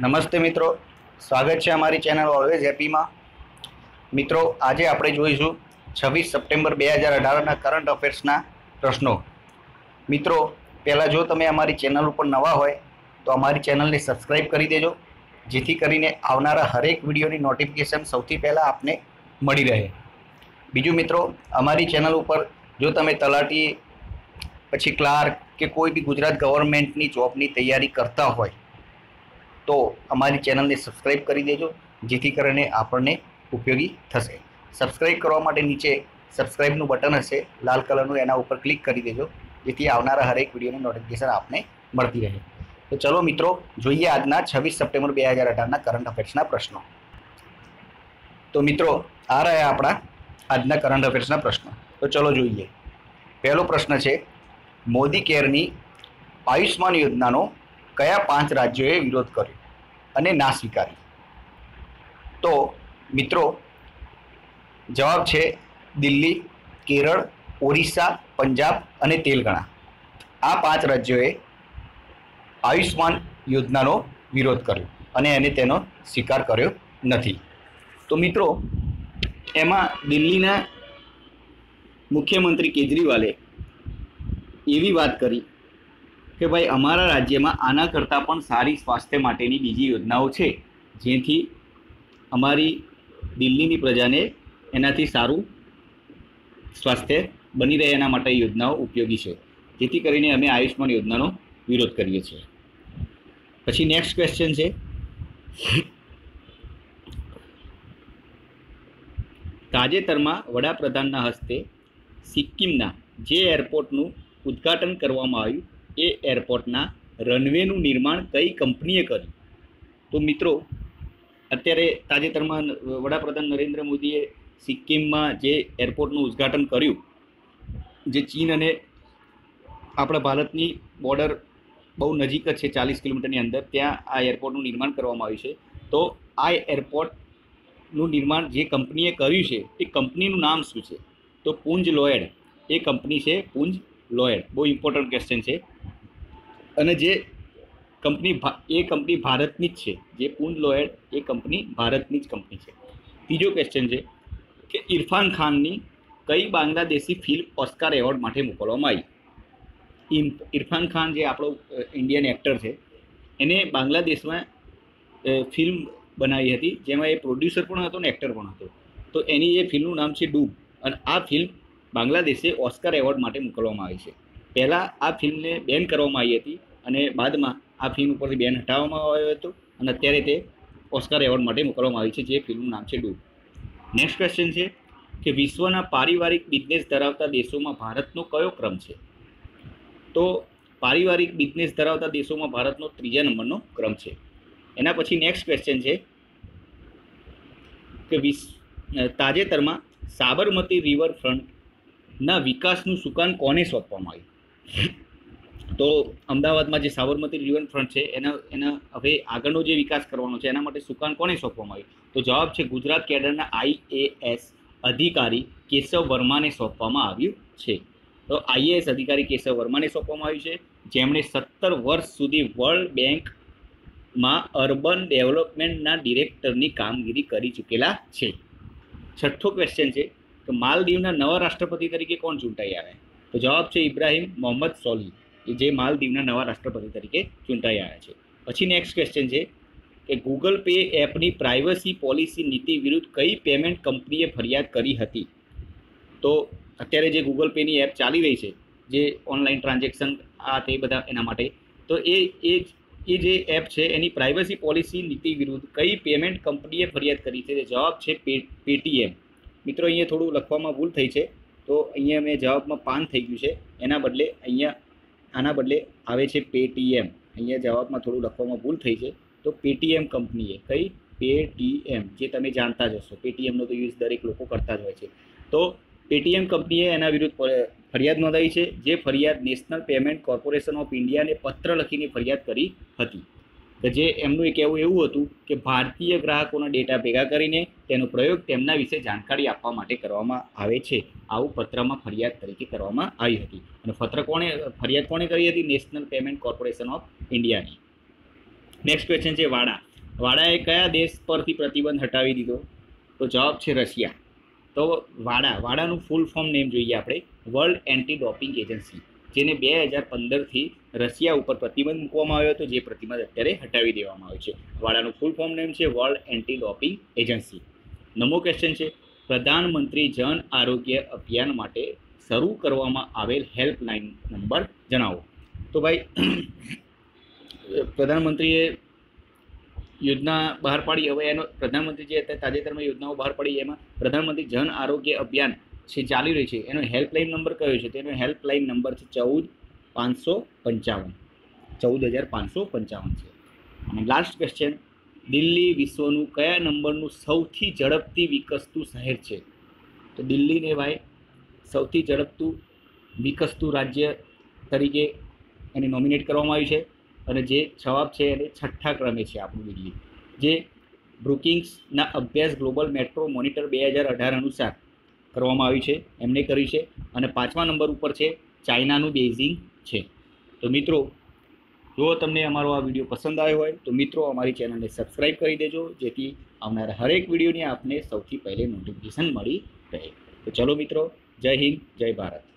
નમસ્તે મિત્રો. સ્વાગત છે અમારી ચેનલ ઓલવેઝ હેપીમાં મિત્રો, આજે આપણે જોઈશું છવ્વીસ સપ્ટેમ્બર બે હજાર અઢારના કરંટ અફેર્સના પ્રશ્નો. મિત્રો, પહેલાં જો તમે અમારી ચેનલ ઉપર નવા હોય, તો અમારી ચેનલને સબસ્ક્રાઈબ કરી દેજો, જેથી કરીને આવનારા હરેક વિડીયોની નોટિફિકેશન સૌથી પહેલાં આપને મળી રહે. બીજું મિત્રો, અમારી ચેનલ ઉપર જો તમે તલાટી, પછી ક્લાર્ક કે કોઈ બી ગુજરાત ગવર્મેન્ટની જોબની તૈયારી કરતા હોય તો અમારી ચેનલને સબસ્ક્રાઈબ કરી દેજો, જેથી કરીને આપણને ઉપયોગી થશે. સબસ્ક્રાઈબ કરવા માટે નીચે સબસ્ક્રાઈબનું બટન હશે, લાલ કલરનું એના ઉપર ક્લિક કરી દેજો, જેથી આવનારા હરેક વિડીયોની નોટિફિકેશન આપને મળતી રહે. તો ચલો મિત્રો, જોઈએ આજના છવ્વીસ સપ્ટેમ્બર બે હજાર અઢારના કરંટ અફેર્સના પ્રશ્નો. તો મિત્રો, આ રહ્યા આપણા આજના કરંટ અફેર્સના પ્રશ્નો. તો ચલો જોઈએ. પહેલો પ્રશ્ન છે, મોદી કેરની આયુષ્માન યોજનાનો કયા પાંચ રાજ્યોએ વિરોધ કર્યો અને ના સ્વીકારી તો મિત્રો, જવાબ છે દિલ્હી, કેરળ, ઓરિસ્સા, પંજાબ અને તેલંગાણા. આ પાંચ રાજ્યોએ આયુષ્માન યોજનાનો વિરોધ કર્યો અને એને તેનો સ્વીકાર કર્યો નથી. તો મિત્રો, એમાં દિલ્હીના મુખ્યમંત્રી કેજરીવાલે એવી વાત કરી કે ભાઈ, અમારા રાજ્યમાં આના કરતાં પણ સારી સ્વાસ્થ્ય માટેની બીજી યોજનાઓ છે. જેથી અમારી દિલ્હીની પ્રજાને એનાથી સારું સ્વાસ્થ્ય બની રહે એના માટે યોજનાઓ ઉપયોગી છે. જેથી કરીને અમે આયુષ્માન યોજનાનો વિરોધ કરીએ છીએ. પછી નેક્સ્ટ ક્વેશ્ચન છે. તાજેતરમાં વડાપ્રધાનના હસ્તે સિક્કિમના જે એરપોર્ટનું ઉદ્ઘાટન કરવામાં આવ્યું એ એરપોર્ટના રનવેનું નિર્માણ કઈ કંપનીએ કર્યું? તો મિત્રો, અત્યારે તાજેતરમાં વડાપ્રધાન નરેન્દ્ર મોદીએ સિક્કિમમાં જે એરપોર્ટનું ઉદ્ઘાટન કર્યું, જે ચીન અને આપણા ભારતની બોર્ડર બહુ નજીક જ છે, ચાલીસ કિલોમીટરની અંદર, ત્યાં આ એરપોર્ટનું નિર્માણ કરવામાં આવ્યું છે. તો આ એરપોર્ટનું નિર્માણ જે કંપનીએ કર્યું છે, એ કંપનીનું નામ શું છે? તો પુંજ લોયડ. એ કંપની છે પુંજ લોયડ. બહુ ઇમ્પોર્ટન્ટ ક્વેશ્ચન છે. અને જે કંપની એ કંપની ભારતની જ છે. જે પૂન લોયડ એ કંપની ભારતની જ કંપની છે. ત્રીજો ક્વેશ્ચન છે કે ઇરફાન ખાનની કઈ બાંગ્લાદેશી ફિલ્મ ઓસ્કાર એવોર્ડ માટે મોકલવામાં આવી? ઇરફાન ખાન જે આપણો ઇન્ડિયન એક્ટર છે, એને બાંગ્લાદેશમાં ફિલ્મ બનાવી હતી, જેમાં એ પ્રોડ્યુસર પણ હતો ને એક્ટર પણ હતો. તો એની એ ફિલ્મનું નામ છે ડૂબ. અને આ ફિલ્મ બાંગ્લાદેશે ઓસ્કાર એવોર્ડ માટે મોકલવામાં આવી છે. પહેલાં આ ફિલ્મને બેન કરવામાં આવી હતી અને બાદમાં આ ફિલ્મ ઉપરથી બેન હટાવવામાં આવ્યો હતો અને અત્યારે તે ઓસ્કાર એવોર્ડ માટે મોકલવામાં આવી છે, જે ફિલ્મનું નામ છે ડૂબ નેક્સ્ટ ક્વેશ્ચન છે કે વિશ્વના પારિવારિક બિઝનેસ ધરાવતા દેશોમાં ભારતનો કયો ક્રમ છે? તો પારિવારિક બિઝનેસ ધરાવતા દેશોમાં ભારતનો ત્રીજા નંબરનો ક્રમ છે. એના પછી નેક્સ્ટ ક્વેશ્ચન છે કે વિશ તાજેતરમાં સાબરમતી રિવરફ્રન્ટના વિકાસનું સુકાન કોને સોંપવામાં આવ્યું? તો અમદાવાદમાં જે સાબરમતી રિવરફ્રન્ટ છે, એના એના હવે આગળનો જે વિકાસ કરવાનો છે, એના માટે સુકાન કોને સોંપવામાં આવ્યું તો જવાબ છે ગુજરાત કેડરના આઈએએસ અધિકારી કેશવ વર્માને સોંપવામાં આવ્યું છે. તો આઈએએસ અધિકારી કેશવ વર્માને સોંપવામાં આવ્યું છે. જેમણે સત્તર વર્ષ સુધી વર્લ્ડ બેંકમાં અર્બન ડેવલપમેન્ટના ડિરેક્ટરની કામગીરી કરી ચૂકેલા છે. છઠ્ઠો ક્વેશ્ચન છે કે માલદીવના નવા રાષ્ટ્રપતિ તરીકે કોણ ચૂંટાઈ આવે? તો જવાબ છે ઇબ્રાહિમ મોહમ્મદ સોલી જે માલદીવના નવા રાષ્ટ્રપતિ તરીકે ચૂંટાઈ આવ્યા છે. પછી નેક્સ્ટ ક્વેશ્ચન છે કે ગૂગલ પે એપની પ્રાઇવસી પોલિસી નીતિ વિરુદ્ધ કઈ પેમેન્ટ કંપનીએ ફરિયાદ કરી હતી? તો અત્યારે જે ગૂગલ પેની એપ ચાલી રહી છે, જે ઓનલાઈન ટ્રાન્ઝેક્શન આ તે બધા એના માટે, તો એ એ એ જે એપ છે, એની પ્રાઇવસી પોલિસી નીતિ વિરુદ્ધ કઈ પેમેન્ટ કંપનીએ ફરિયાદ કરી છે? જવાબ છે પે પેટીએમ મિત્રો, અહીંયા થોડું લખવામાં ભૂલ થઈ છે. તો અહીંયા મેં જવાબમાં પાન થઈ ગયું છે. એના બદલે અહીંયા, આના બદલે આવે છે પેટીએમ અહીંયા જવાબમાં થોડું લખવામાં ભૂલ થઈ છે. તો પેટીએમ કંપનીએ કઈ? પેટીએમ જે તમે જાણતા જ હશો. પેટીએમનો તો યુઝ દરેક લોકો કરતા જ હોય છે. તો પેટીએમ કંપનીએ એના વિરુદ્ધ ફરિયાદ નોંધાવી છે, જે ફરિયાદ નેશનલ પેમેન્ટ કોર્પોરેશન ઓફ ઇન્ડિયાને પત્ર લખીને ફરિયાદ કરી હતી. કે જે એમનું એક કહેવું એવું હતું કે ભારતીય ગ્રાહકોના ડેટા ભેગા કરીને તેનો પ્રયોગ તેમના વિશે જાણકારી આપવા માટે કરવામાં આવે છે. આવું પત્રમાં ફરિયાદ તરીકે કરવામાં આવી હતી. અને પત્ર કોણે, ફરિયાદ કોણે કરી હતી? નેશનલ પેમેન્ટ કોર્પોરેશન ઓફ ઇન્ડિયાની. નેક્સ્ટ ક્વેશ્ચન છે વાડા. વાડાએ કયા દેશ પરથી પ્રતિબંધ હટાવી દીધો? તો જવાબ છે રશિયા. તો વાડા, વાડાનું ફૂલ ફોર્મ નેમ જોઈએ આપણે. World anti doping agency. જેને બે હજાર પંદરથી રશિયા ઉપર પ્રતિબંધ મૂકવામાં આવ્યો હતો, જે પ્રતિબંધ અત્યારે હટાવી દેવામાં આવ્યો છે. વાડાનું ફૂલ ફોર્મ નેમ છે વર્લ્ડ એન્ટી ડોપિંગ એજન્સી નમો ક્વેશ્ચન છે, પ્રધાનમંત્રી જન આરોગ્ય અભિયાન માટે શરૂ કરવામાં આવેલ હેલ્પલાઇન નંબર જણાવો. તો ભાઈ, પ્રધાનમંત્રીએ યોજના બહાર પાડી. હવે એનો, પ્રધાનમંત્રી જે તાજેતરમાં યોજનાઓ બહાર પાડી. એમાં પ્રધાનમંત્રી જન આરોગ્ય અભિયાન છે ચાલી રહી છે, એનો હેલ્પલાઇન નંબર કયો છે? તેનો હેલ્પલાઇન નંબર છે ચૌદ પાંચસો પંચાવન. ચૌદ હજાર પાંચસો પંચાવન છે. અને લાસ્ટ ક્વેશ્ચન દિલ્હી વિશ્વનું કયા નંબરનું સૌથી ઝડપથી વિકસતું શહેર છે? તો દિલ્હીને ભાઈ, સૌથી ઝડપતું વિકસતું રાજ્ય તરીકે એને નોમિનેટ કરવામાં આવ્યું છે. અને જે જવાબ છે એને છઠ્ઠા ક્રમે છે આપણું દિલ્હી. જે બ્રુકિંગ્સના અભ્યાસ ગ્લોબલ મેટ્રો મોનિટર બે હજાર અઢાર અનુસાર કરવામાં આવ્યું છે, એમને કર્યું છે અને પાંચમા નંબર ઉપર છે, ચાઇનાનું બેઝિંગ છે. તો મિત્રો, જો તમને અમારો આ વીડિયો પસંદ આવ્યો હોય, તો મિત્રો અમારી ચેનલને સબસ્ક્રાઈબ કરી દેજો, જેથી આવનારા હરેક વિડીયોની આપને સૌથી પહેલે નોટિફિકેશન મળી રહે. તો ચલો મિત્રો, જય હિન્દ, જય ભારત.